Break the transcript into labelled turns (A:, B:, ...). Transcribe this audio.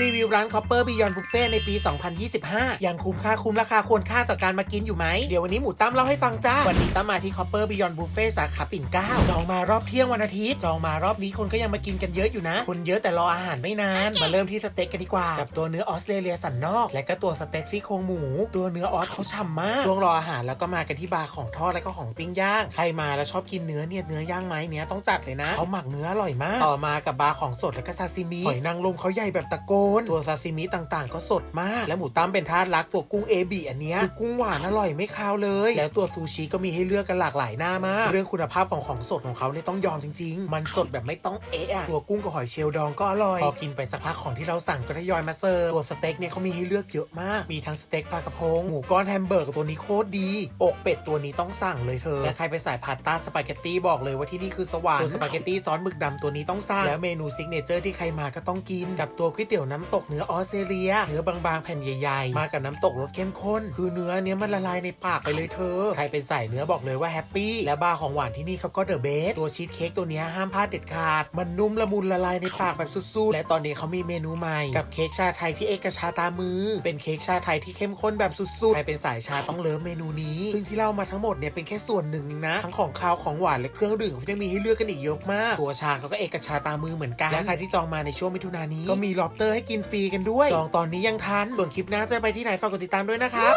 A: รีวิวร้านคอปเปอร์บิยอนบุฟเฟ่ในปี 2025 ยังคุ้มค่าคุ้มราคาควรค่าต่อการมากินอยู่ไหม เดี๋ยววันนี้หมูตั้มเล่าให้ฟังจ้า วันนี้ตั้มมาที่คอปเปอร์บิยอนบุฟเฟ่สาขาปิ่นเกล้าจองมารอบเที่ยงวันอาทิตย์ จองมารอบนี้คนก็ยังมากินกันเยอะอยู่นะ คนเยอะแต่รออาหารไม่นาน มาเริ่มที่สเต็กกันดีกว่า กับตัวเนื้อออสเตรเลียสันนอก และก็ตัวสเต็กซี่โครงหมู ตัวเนื้อออสเขาฉ่ำมาก ช่วงรออาหารแล้วก็มากันที่บาร์ของทอดและก็ของปิ้งย่าง ใครมาแล้วชอบกินเนื้อเนี่ยเนื้อย่างไหมเนี้ยต้องจัดเลยนะเขาหมักเนื้ออร่อยมาก ต่อมากับบาร์ของสดและก็ซาซิมิหอยนางรมเขาใหญ่แบบตะโกน ตัวซาซิมิต่างๆ ก็สดมาก และหมูตั้มเป็นทาสรักตัวกุ้งเอบีอันเนี้ยคือกุ้งหวานอร่อยไม่คาวเลย แล้วตัวซูชิก็มีให้เลือกกันหลากหลายหน้ามาก เรื่องคุณภาพของของสดของเขาเนี่ยต้องยอมจริง ๆ มันสดแบบไม่ต้องเอะอะตัวกุ้งกับหอยเชลล์ดองก็อร่อย พอกินไปสักพักของที่เราสั่งก็ทยอยมาเสิร์ฟ ตัวสเต็กเนี่ยเขามีให้เลือกเยอะมาก มีทั้งสเต็กปลากระพง หมูก้อนแฮมเบอร์กตัวนี้โคตรดี อกเป็ดตัวนี้ต้องสั่งเลยเธอ และใครไปสายพาสต้าสปาเกตตี้บอกเลยว่าที่นี่คือสวรรค์ ตัวสปาเกตตี้ซอสหมึกดำตัวนี้ต้องสั่ง แล้วเมนูซิกเนเจอร์ที่ใครมาก็ต้องกิน กับตัวก๋วยเตี๋ยวน้น้ำตกเนื้อออสเตรเลีย เนื้อบางๆแผ่นใหญ่ๆ มากับน้ำตกรสเข้มข้น คือเนื้อเนี้ยมันละลายในปากไปเลยเธอ ใครเป็นสายเนื้อบอกเลยว่าแฮปปี้ และบาร์ของหวานที่นี่เขาก็เดอะเบส ตัวชีสเค้กตัวเนี้ยห้ามพลาดเด็ดขาด มันนุ่มละมุนละลายในปากแบบสุดๆ และตอนนี้เขามีเมนูใหม่ กับเค้กชาไทยที่เอกชาตามือ เป็นเค้กชาไทยที่เข้มข้นแบบสุดๆ ใครเป็นสายชาต้องเลิฟเมนูนี้ ซึ่งที่เล่ามาทั้งหมดเนี่ยเป็นแค่ส่วนหนึ่งนะ ทั้งของคาวของหวานและเครื่องดื่มเขายังมีให้เลือกกันอีกเยอะมาก ตัวชาเขาก็เอกชาตามือเหมือนกัน และใครที่จองมาในช่วงมิถุนายนนี้ก็มีล็อบเตอร์ให้กินฟรีกันด้วย จองตอนนี้ยังทัน ส่วนคลิปหน้าจะไปที่ไหนฝากกดติดตามด้วยนะครับ